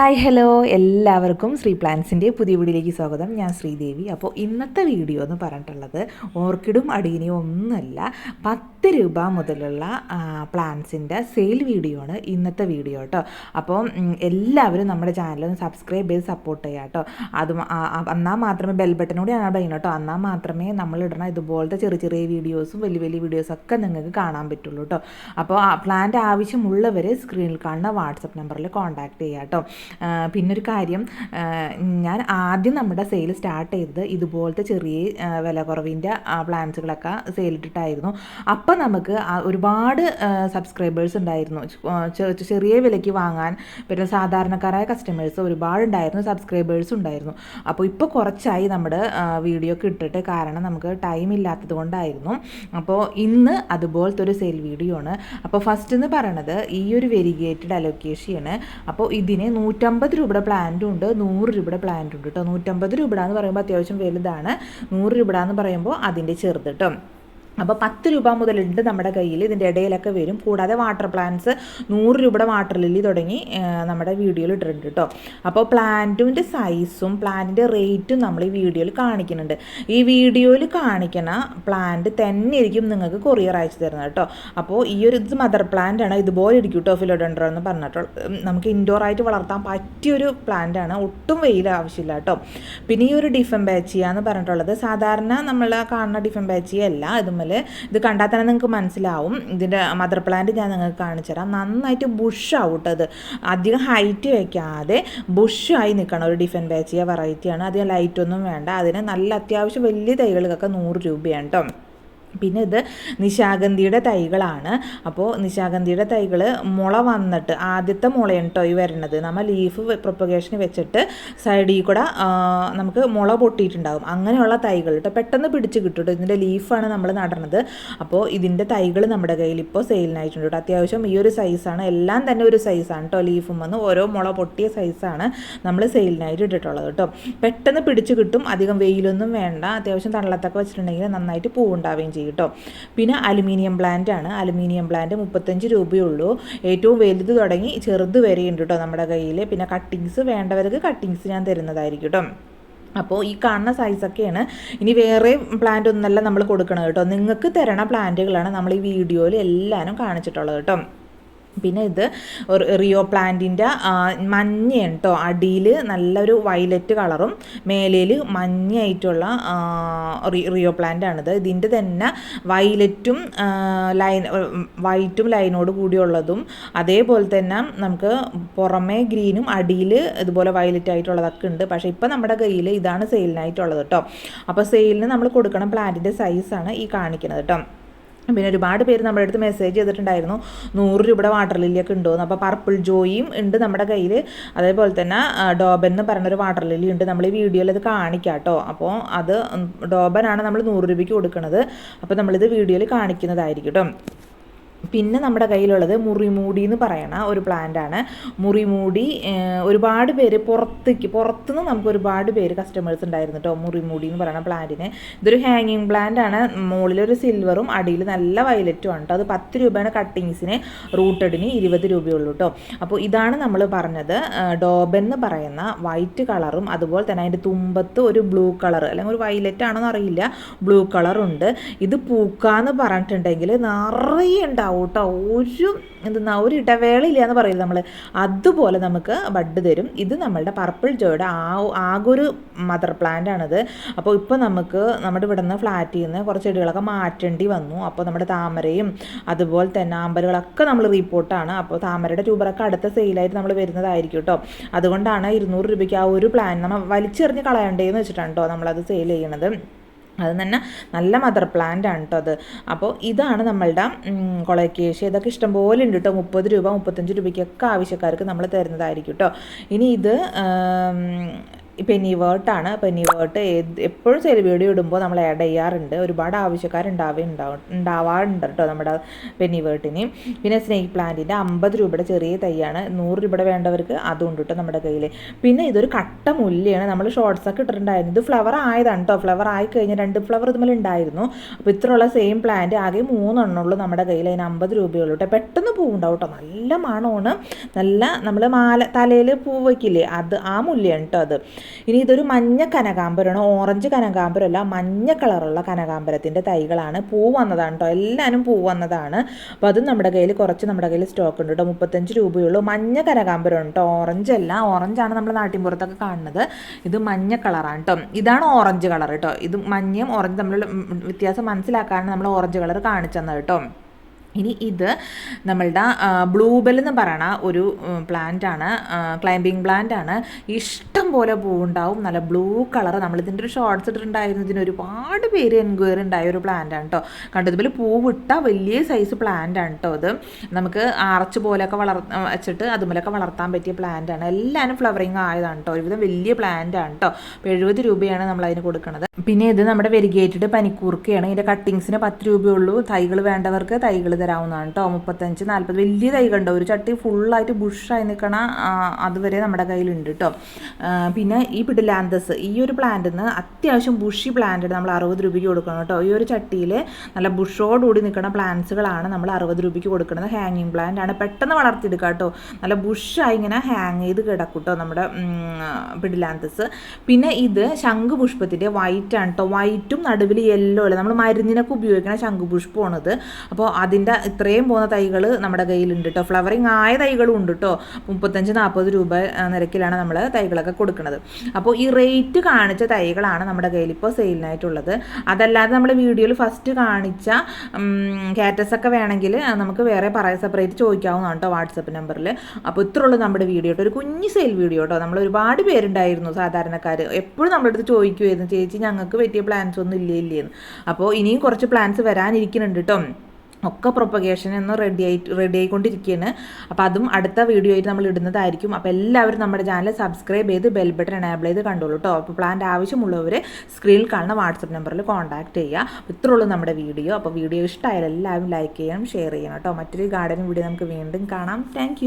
Hi hello. എല്ലാവർക്കും ശ്രീ പ്ലാൻസിന്റെ പുതിയ വീഡിയോയിലേക്ക് സ്വാഗതം. ഞാൻ ശ്രീദേവി. അപ്പോൾ ഇന്നത്തെ വീഡിയോ എന്ന് പറഞ്ഞിട്ടുള്ളത് ഓർക്കിഡും അടീനിയും ഒന്നുമല്ല പത്ത് രൂപ മുതലുള്ള പ്ലാൻസിന്റെ സെയിൽ വീഡിയോ ആണ് ഇന്നത്തെ വീഡിയോ കേട്ടോ. അപ്പോൾ എല്ലാവരും നമ്മുടെ ഒന്ന് സബ്സ്ക്രൈബ് ചെയ്ത് സപ്പോർട്ട് ചെയ്യുക കേട്ടോ. അത് എന്നാൽ മാത്രമേ ബെൽ ബട്ടനോട് ആണ് പറയുന്നത് കേട്ടോ. എന്നാൽ മാത്രമേ നമ്മൾ ഇടണ ഇതുപോലത്തെ ചെറിയ ചെറിയ വീഡിയോസും വലിയ വലിയ വീഡിയോസൊക്കെ നിങ്ങൾക്ക് കാണാൻ പറ്റുള്ളൂ കേട്ടോ. അപ്പോൾ പ്ലാന്റെ ആവശ്യമുള്ളവർ സ്ക്രീനിൽ കാണുന്ന വാട്സപ്പ് നമ്പറിൽ കോൺടാക്ട് ചെയ്യുക കേട്ടോ. പിന്നൊരു കാര്യം ഞാൻ ആദ്യം നമ്മുടെ സെയിൽ സ്റ്റാർട്ട് ചെയ്തത് ഇതുപോലത്തെ ചെറിയ വില കുറവിന്റെ പ്ലാൻസുകളൊക്കെ സെയിലിട്ടിട്ടായിരുന്നു അപ്പം നമുക്ക് ഒരുപാട് സബ്സ്ക്രൈബേഴ്സ് ഉണ്ടായിരുന്നു. ചെറിയ വിലയ്ക്ക് വാങ്ങാൻ പിന്നെ സാധാരണക്കാരായ കസ്റ്റമേഴ്സ് ഒരുപാട് ഉണ്ടായിരുന്നു സബ്സ്ക്രൈബേഴ്സ് ഉണ്ടായിരുന്നു. അപ്പോൾ ഇപ്പോൾ കുറച്ചായി നമ്മുടെ വീഡിയോ ഒക്കെ ഇട്ടിട്ട് കാരണം നമുക്ക് ടൈം ഇല്ലാത്തത് കൊണ്ടായിരുന്നു. അപ്പോൾ ഇന്ന് അതുപോലത്തെ ഒരു സെയിൽ വീഡിയോ ആണ്. അപ്പോൾ ഫസ്റ്റ് എന്ന് പറയണത് ഈ ഒരു വെരിഗേറ്റഡ് അലൊക്കേഷനാണ് അപ്പോൾ ഇതിന് നൂറ്റമ്പത് രൂപയുടെ പ്ലാന്റും ഉണ്ട് നൂറ് രൂപയുടെ പ്ലാന്റും ഉണ്ട് കേട്ടോ നൂറ്റമ്പത് രൂപ എന്ന് പറയുമ്പോൾ അത്യാവശ്യം വലുതാണ്. നൂറ് രൂപ എന്ന് പറയുമ്പോൾ അതിന്റെ ചെറുത് കേട്ടോ അപ്പോൾ പത്ത് രൂപ മുതലുണ്ട് നമ്മുടെ കയ്യിൽ. ഇതിന്റെ ഇടയിലൊക്കെ വരും. കൂടാതെ വാട്ടർ പ്ലാന്റ്സ് നൂറ് രൂപയുടെ വാട്ടർ ലില്ലി തുടങ്ങി നമ്മുടെ വീഡിയോയിൽ ഇട്ടിട്ടുണ്ട് കേട്ടോ അപ്പോൾ പ്ലാന്റിന്റെ സൈസും പ്ലാന്റിന്റെ റേറ്റും നമ്മൾ ഈ വീഡിയോയിൽ കാണിക്കുന്നുണ്ട്. ഈ വീഡിയോയിൽ കാണിക്കണ പ്ലാന്റ് തന്നെ ആയിരിക്കും നിങ്ങൾക്ക് കൊറിയർ അയച്ചു തരുന്നത് കേട്ടോ അപ്പോൾ ഈ ഒരു ഇത് മദർ പ്ലാന്റ് ആണ്. ഇതുപോലെ ഇരിക്കും കേട്ടോ ഫിലോഡൻഡ്രോ എന്ന് പറഞ്ഞിട്ട് നമുക്ക് ഇൻഡോർ ആയിട്ട് വളർത്താൻ പറ്റിയൊരു പ്ലാന്റ് ആണ്. ഒട്ടും വെയിൽ ആവശ്യമില്ല കേട്ടോ പിന്നെ ഈ ഒരു ഡിഫൻ ബാച്ചിയ എന്ന് പറഞ്ഞിട്ടുള്ളത് സാധാരണ നമ്മൾ കാണുന്ന ഡിഫൻ ബാച്ചിയ അല്ല ഇതുമ്മൽ ഇത് കണ്ടാൽ തന്നെ നിങ്ങൾക്ക് മനസ്സിലാവും. ഇതിന്റെ മദർ പ്ലാന്റ് ഞാൻ നിങ്ങൾക്ക് കാണിച്ചു തരാം. നന്നായിട്ട് ബുഷാവും അത് അധികം ഹൈറ്റ് വെക്കാതെ ബുഷായി നിൽക്കണം ഒരു ഡിഫൻ ബാച്ചിയ വെറൈറ്റിയാണ് അധികം ലൈറ്റൊന്നും വേണ്ട. അതിന് നല്ല അത്യാവശ്യം വലിയ തൈകൾക്കൊക്കെ നൂറ് രൂപയാണ് കേട്ടോ പിന്നെ ഇത് നിശാഗന്ധിയുടെ തൈകളാണ്. അപ്പോൾ നിശാഗന്ധിയുടെ തൈകൾ മുള വന്നിട്ട് ആദ്യത്തെ മുളയാണ് കേട്ടോ ഈ വരുന്നത് നമ്മൾ ലീഫ് പ്രൊപ്പഗേഷന് വെച്ചിട്ട് സൈഡിൽ കൂടെ നമുക്ക് മുള പൊട്ടിയിട്ടുണ്ടാകും അങ്ങനെയുള്ള തൈകൾ കേട്ടോ പെട്ടെന്ന് പിടിച്ച് കിട്ടും കേട്ടോ ഇതിന്റെ ലീഫാണ് നമ്മൾ നടണത്. അപ്പോൾ ഇതിന്റെ തൈകൾ നമ്മുടെ കയ്യിൽ ഇപ്പോൾ സെയിലിനായിട്ടുണ്ട് കേട്ടോ അത്യാവശ്യം ഈ ഒരു സൈസാണ് എല്ലാം തന്നെ ഒരു സൈസാണ് കേട്ടോ ലീഫും വന്ന് ഓരോ മുള പൊട്ടിയ സൈസാണ് നമ്മൾ സെയിലിനായിട്ട് ഇട്ടിട്ടുള്ളത് കേട്ടോ പെട്ടെന്ന് പിടിച്ച് കിട്ടും. അധികം വെയിലൊന്നും വേണ്ട. അത്യാവശ്യം തണലത്തൊക്കെ വെച്ചിട്ടുണ്ടെങ്കിൽ നന്നായിട്ട് പൂവുണ്ടാവുകയും ചെയ്യും. കേട്ടോ. പിന്നെ അലുമിനിയം പ്ലാന്റ് ആണ്. അലുമിനിയം പ്ലാന്റ് മുപ്പത്തഞ്ച് രൂപയുള്ളൂ. ഏറ്റവും വലുത് തുടങ്ങി ചെറുത് വരെ ഉണ്ട് കേട്ടോ നമ്മുടെ കയ്യിൽ പിന്നെ കട്ടിങ്സ് വേണ്ടവർക്ക് കട്ടിങ്സ് ഞാൻ തരുന്നതായിരിക്കും കേട്ടോ. അപ്പോൾ ഈ കാണുന്ന സൈസൊക്കെയാണ് ഇനി വേറെ പ്ലാന്റ് ഒന്നല്ല നമ്മൾ കൊടുക്കണം കേട്ടോ. നിങ്ങൾക്ക് തരണ പ്ലാന്റുകളാണ് നമ്മൾ ഈ വീഡിയോയിൽ എല്ലാവരും കാണിച്ചിട്ടുള്ളത് കേട്ടോ. പിന്നെ ഇത് ഒരു റിയോ പ്ലാന്റിന്റെ മഞ്ഞയാണ് കേട്ടോ അടിയിൽ നല്ലൊരു വയലറ്റ് കളറും മേലയിൽ മഞ്ഞയായിട്ടുള്ള റിയോ പ്ലാന്റ് ആണിത് ഇതിന്റെ തന്നെ വയലറ്റും ലൈൻ വൈറ്റും ലൈനോട് കൂടിയുള്ളതും അതേപോലെ തന്നെ നമുക്ക് പുറമേ ഗ്രീനും അടിയിൽ ഇതുപോലെ വയലറ്റ് ആയിട്ടുള്ളതൊക്കെ ഉണ്ട്. പക്ഷേ ഇപ്പം നമ്മുടെ കയ്യിൽ ഇതാണ് സെയിലിനായിട്ടുള്ളത് കേട്ടോ അപ്പോൾ സെയിലിന് നമ്മൾ കൊടുക്കണ പ്ലാന്റിന്റെ സൈസാണ് ഈ കാണിക്കുന്നത് കേട്ടോ പിന്നെ ഒരുപാട് പേര് നമ്മുടെ അടുത്ത് മെസ്സേജ് ചെയ്തിട്ടുണ്ടായിരുന്നു. നൂറ് രൂപയുടെ വാട്ടർ ലില്ലിയൊക്കെ ഉണ്ടോയെന്ന് അപ്പോൾ പർപ്പിൾ ജോയിയും ഉണ്ട് നമ്മുടെ കയ്യിൽ അതേപോലെ തന്നെ ഡോബൻ എന്ന് പറഞ്ഞൊരു വാട്ടർ ലില്ലി ഉണ്ട്. നമ്മൾ ഈ വീഡിയോയിൽ അത് കാണിക്കാം കേട്ടോ. അപ്പോൾ അത് ഡോബനാണ് നമ്മൾ നൂറ് രൂപയ്ക്ക് കൊടുക്കുന്നത് അപ്പോൾ നമ്മളിത് വീഡിയോയിൽ കാണിക്കുന്നതായിരിക്കും കേട്ടോ. പിന്നെ നമ്മുടെ കയ്യിലുള്ളത് മുറിമൂടി എന്ന് പറയണ ഒരു പ്ലാന്റാണ് മുറിമൂടി ഒരുപാട് പേര് പുറത്തേക്ക് പുറത്തുനിന്ന് നമുക്ക് ഒരുപാട് പേര് കസ്റ്റമേഴ്സ് ഉണ്ടായിരുന്നു കേട്ടോ മുറിമൂടി എന്ന് പറയുന്ന പ്ലാന്റിന് ഇതൊരു ഹാങ്ങിങ് പ്ലാന്റ് ആണ്. മുകളിലൊരു സിൽവറും അടിയിൽ നല്ല വയലറ്റും ആണ് അത് പത്ത് രൂപയാണ് കട്ടിങ്സിന് റൂട്ടഡിന് ഇരുപത് രൂപയുള്ളൂ കേട്ടോ അപ്പോൾ ഇതാണ് നമ്മൾ പറഞ്ഞത് ഡോബൻ എന്ന് പറയുന്ന വൈറ്റ് കളറും അതുപോലെ തന്നെ അതിന്റെ തുമ്പത്ത് ഒരു ബ്ലൂ കളർ അല്ലെങ്കിൽ ഒരു വയലറ്റ് ആണോ എന്നറിയില്ല ബ്ലൂ കളറുണ്ട് ഇത് പൂക്കാന്ന് പറഞ്ഞിട്ടുണ്ടെങ്കിൽ നിറയെ ഉണ്ടാവും. കേട്ടോ ഒരു എന്താ ഒരു ഇടവേളയില്ല എന്ന് പറയില്ല നമ്മൾ അതുപോലെ നമുക്ക് ബഡ് തരും. ഇത് നമ്മളുടെ പർപ്പിൾ ജോയുടെ ആ ആകൊരു മദർ പ്ലാന്റ് ആണിത് അപ്പോൾ ഇപ്പോൾ നമുക്ക് നമ്മുടെ ഇവിടെ നിന്ന് ഫ്ലാറ്റിൽ നിന്ന് കുറച്ച് ചെടികളൊക്കെ മാറ്റേണ്ടി വന്നു. അപ്പോൾ നമ്മുടെ താമരയും അതുപോലെ തന്നെ ആമ്പലുകളൊക്കെ നമ്മൾ റിപ്പോർട്ടാണ് അപ്പോൾ താമരയുടെ ട്യൂബറൊക്കെ അടുത്ത സെയിലായിട്ട് നമ്മൾ വരുന്നതായിരിക്കും കേട്ടോ അതുകൊണ്ടാണ് ഇരുന്നൂറ് രൂപയ്ക്ക് ആ ഒരു പ്ലാൻ നമ്മൾ വലിച്ചെറിഞ്ഞ് കളയണ്ടേന്ന് വെച്ചിട്ടാണ് കേട്ടോ നമ്മളത് സെയിൽ ചെയ്യണത് അത് തന്നെ നല്ല മദർ പ്ലാന്റ് ആണ് കേട്ടോ അത്. അപ്പോൾ ഇതാണ് നമ്മളുടെ കൊളക്കേഷ്യ ഇതൊക്കെ ഇഷ്ടംപോലെ ഉണ്ട് കേട്ടോ മുപ്പത് രൂപ മുപ്പത്തഞ്ച് രൂപയ്ക്കൊക്കെ ആവശ്യക്കാർക്ക് നമ്മൾ തരുന്നതായിരിക്കും കേട്ടോ ഇനി ഇത് ആം, പെന്നി വേർട്ടാണ് പെനി വേർട്ട് എപ്പോഴും സെയിൽ വീഡിയോ ഇടുമ്പോൾ നമ്മൾ ആഡ് ചെയ്യാറുണ്ട്. ഒരുപാട് ആവശ്യക്കാരുണ്ടാവേ ഉണ്ടാവും ഉണ്ടാവാറുണ്ട് കേട്ടോ നമ്മുടെ പെനി വേർട്ടിന് പിന്നെ സ്നേക്ക് പ്ലാന്റിന്റെ അമ്പത് രൂപയുടെ ചെറിയ തൈയാണ്. നൂറ് രൂപയുടെ വേണ്ടവർക്ക് അതും ഉണ്ട് കേട്ടോ നമ്മുടെ കയ്യിൽ പിന്നെ ഇതൊരു കട്ട മുല്ലയാണ് നമ്മൾ ഷോർട്ട്സ് ഒക്കെ ഇട്ടിട്ടുണ്ടായിരുന്നു. ഇത് ഫ്ലവർ ആയതാണ് കേട്ടോ. ഫ്ലവർ ആയി കഴിഞ്ഞാൽ രണ്ട് ഫ്ലവർ ഇതുമല്ല ഉണ്ടായിരുന്നു. അപ്പോൾ ഇത്രയുള്ള സെയിം പ്ലാന്റ് ആകെ മൂന്നെണ്ണമുള്ളൂ നമ്മുടെ കയ്യിൽ അതിന് അമ്പത് രൂപയുള്ളൂ കേട്ടോ. പെട്ടെന്ന് പൂവുണ്ടാവും കേട്ടോ. നല്ല മണമാണ്. നല്ല നമ്മൾ മാല തലയിൽ പൂ വയ്ക്കില്ലേ? അത് ആ മുല്ലയാണ് കേട്ടോ അത്. ഇനി ഇതൊരു മഞ്ഞ കനകാമ്പരമാണ് ഓറഞ്ച് കനകാമ്പരമല്ല മഞ്ഞ കളറുള്ള കനകാമ്പരത്തിന്റെ തൈകളാണ്. പൂ വന്നതാണ് കേട്ടോ എല്ലാവരും പൂ വന്നതാണ്. അപ്പോൾ അതും നമ്മുടെ കയ്യിൽ കുറച്ച് നമ്മുടെ കയ്യിൽ സ്റ്റോക്ക് ഉണ്ട് കേട്ടോ മുപ്പത്തഞ്ച് രൂപയുള്ളൂ. മഞ്ഞ കനകാമ്പരം കേട്ടോ ഓറഞ്ച് അല്ല ഓറഞ്ചാണ് നമ്മൾ നാട്ടിൻപുറത്തൊക്കെ കാണുന്നത്. ഇത് മഞ്ഞ കളറാണ് കേട്ടോ ഇതാണ് ഓറഞ്ച് കളർ കേട്ടോ ഇത് മഞ്ഞയും ഓറഞ്ച് തമ്മിലുള്ള വ്യത്യാസം മനസ്സിലാക്കാനാണ് നമ്മൾ ഓറഞ്ച് കളർ കാണിച്ചു തന്നത് കേട്ടോ ഇനി ഇത് നമ്മളുടെ ബ്ലൂബെൽ എന്ന് പറയണ ഒരു പ്ലാന്റ് ആണ് പ്ലാന്റാണ് പ്ലാന്റ് ആണ്. ഇഷ്ടം പോലെ പൂവുണ്ടാവും. നല്ല ബ്ലൂ കളർ നമ്മളിതിന്റെ ഒരു ഷോർട്ട്സ് ഇട്ടിട്ടുണ്ടായിരുന്നു. ഇതിന് ഒരുപാട് പേര് എൻക്വയറി ഉണ്ടായ ഒരു പ്ലാന്റ് ആണ് കേട്ടോ കണ്ടതുപോലെ പൂവിട്ട വലിയ സൈസ് പ്ലാന്റാണ് കേട്ടോ അത് നമുക്ക് ആർച്ച് പോലെയൊക്കെ വളർ വെച്ചിട്ട് അതുപോലെയൊക്കെ വളർത്താൻ പറ്റിയ പ്ലാന്റാണ് എല്ലാവരും ഫ്ലവറിങ് ആയതാണ് കേട്ടോ ഒരുവിധം വലിയ പ്ലാന്റാണ് കേട്ടോ അപ്പോൾ എഴുപത് രൂപയാണ് നമ്മൾ അതിന് കൊടുക്കുന്നത് പിന്നെ ഇത് നമ്മുടെ വെരിഗേറ്റഡ് പനിക്കൂർക്കയാണ്. ഇതിന്റെ കട്ടിങ്സിന് പത്ത് രൂപയുള്ളൂ തൈകൾ വേണ്ടവർക്ക് തൈകൾ തരാവുന്നതാണ് കേട്ടോ. മുപ്പത്തഞ്ച് നാൽപ്പത് വലിയ തൈകളുണ്ട് ഒരു ചട്ടി ഫുള്ളായിട്ട് ബുഷായി നിൽക്കണ അതുവരെ നമ്മുടെ കയ്യിലുണ്ട് കേട്ടോ. പിന്നെ ഈ പിടിലാന്തസ് ഈ ഒരു പ്ലാന്റിൽ നിന്ന് അത്യാവശ്യം ബുഷി പ്ലാന്റ് നമ്മൾ അറുപത് രൂപയ്ക്ക് കൊടുക്കണം കേട്ടോ. ഈ ഒരു ചട്ടിയിൽ നല്ല ബുഷോടുകൂടി നിൽക്കുന്ന പ്ലാന്റ്സുകളാണ് നമ്മൾ അറുപത് രൂപയ്ക്ക് കൊടുക്കുന്നത്. ഹാങ്ങിങ് പ്ലാന്റ് ആണ്. പെട്ടെന്ന് വളർത്തിയെടുക്കുക കേട്ടോ. നല്ല ബുഷായി ഇങ്ങനെ ഹാങ് ചെയ്ത് കിടക്കും കേട്ടോ നമ്മുടെ പിടിലാന്തസ്. പിന്നെ ഇത് ശംഖുപുഷ്പത്തിന്റെ വൈറ്റ് ആണ് കേട്ടോ. വൈറ്റും നടുവിൽ യെല്ലോ അല്ല? നമ്മൾ മരുന്നിനൊക്കെ ഉപയോഗിക്കുന്ന ശംഖുപുഷ്പമാണിത് അപ്പോൾ അതിന്റെ ഇത്രയും പോകുന്ന തൈകൾ നമ്മുടെ കയ്യിലുണ്ട് കേട്ടോ ഫ്ലവറിങ് ആയ തൈകളും ഉണ്ട് കേട്ടോ മുപ്പത്തഞ്ച് നാൽപ്പത് രൂപ നിരക്കിലാണ് നമ്മൾ തൈകളൊക്കെ കൊടുക്കുന്നത്. അപ്പോൾ ഈ റേറ്റ് കാണിച്ച തൈകളാണ് നമ്മുടെ കയ്യിൽ ഇപ്പോൾ സെയിലിനായിട്ടുള്ളത് അതല്ലാതെ നമ്മൾ വീഡിയോയിൽ ഫസ്റ്റ് കാണിച്ച കാറ്റസ് ഒക്കെ വേണമെങ്കിൽ നമുക്ക് വേറെ പറയാൻ സെപ്പറേറ്റ് ചോദിക്കാവുന്നതാണ് കേട്ടോ വാട്സപ്പ് നമ്പറിൽ അപ്പോൾ ഇത്ര ഉള്ളൂ നമ്മുടെ വീഡിയോ കേട്ടോ ഒരു കുഞ്ഞ് സെയിൽ വീഡിയോ കേട്ടോ നമ്മൾ ഒരുപാട് പേരുണ്ടായിരുന്നു സാധാരണക്കാർ എപ്പോഴും നമ്മുടെ ചോദിക്കുമായിരുന്നു ചേച്ചി ഞങ്ങൾക്ക് പറ്റിയ പ്ലാൻസ് ഒന്നും ഇല്ലേ ഇല്ലേന്ന്. അപ്പോൾ ഇനിയും കുറച്ച് പ്ലാൻസ് വരാനിരിക്കുന്നുണ്ട് കേട്ടോ ഒക്കെ പ്രൊപ്പഗേഷൻ എന്ന് റെഡി ആയിട്ട് റെഡി ആയിക്കൊണ്ടിരിക്കുകയാണ് അപ്പോൾ അതും അടുത്ത വീഡിയോ ആയിട്ട് നമ്മൾ ഇടുന്നതായിരിക്കും. അപ്പോൾ എല്ലാവരും നമ്മുടെ ചാനൽ സബ്സ്ക്രൈബ് ചെയ്ത് ബെൽ ബട്ടൺ എനേബിൾ ചെയ്ത് കണ്ടോളൂ കേട്ടോ അപ്പോൾ പ്ലാന്റെ ആവശ്യമുള്ളവർ സ്ക്രീനിൽ കാണുന്ന വാട്സപ്പ് നമ്പറിൽ കോൺടാക്ട് ചെയ്യുക. ഇത്രേ ഉള്ളൂ നമ്മുടെ വീഡിയോ അപ്പോൾ വീഡിയോ ഇഷ്ടമായാലും എല്ലാവരും ലൈക്ക് ചെയ്യണം ഷെയർ ചെയ്യണം കേട്ടോ മറ്റൊരു ഗാർഡൻ വീഡിയോ നമുക്ക് വീണ്ടും കാണാം. താങ്ക്